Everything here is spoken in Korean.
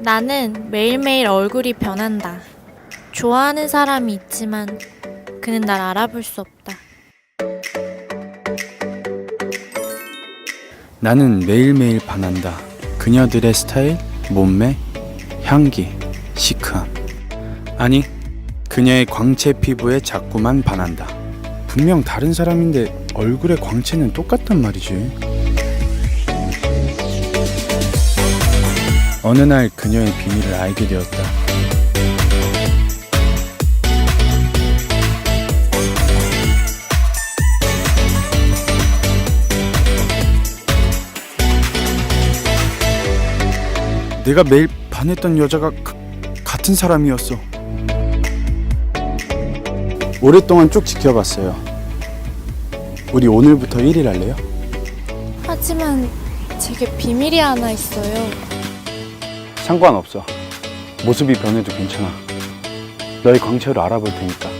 나는 매일매일 얼굴이 변한다. 좋아하는 사람이 있지만 그는 날 알아볼 수 없다. 나는 매일매일 반한다. 그녀들의 스타일, 몸매, 향기, 시크함. 아니, 그녀의 광채 피부에 자꾸만 반한다. 분명 다른 사람인데 얼굴의 광채는 똑같단 말이지. 어느 날 그녀의 비밀을 알게 되었다. 내가 매일 반했던 여자가 가- 같은 사람이었어. 오랫동안 쭉 지켜봤어요. 우리 오늘부터 1일 할래요? 하지만 제게 비밀이 하나 있어요. 상관없어. 모습이 변해도 괜찮아. 너의 광채를 알아볼 테니까.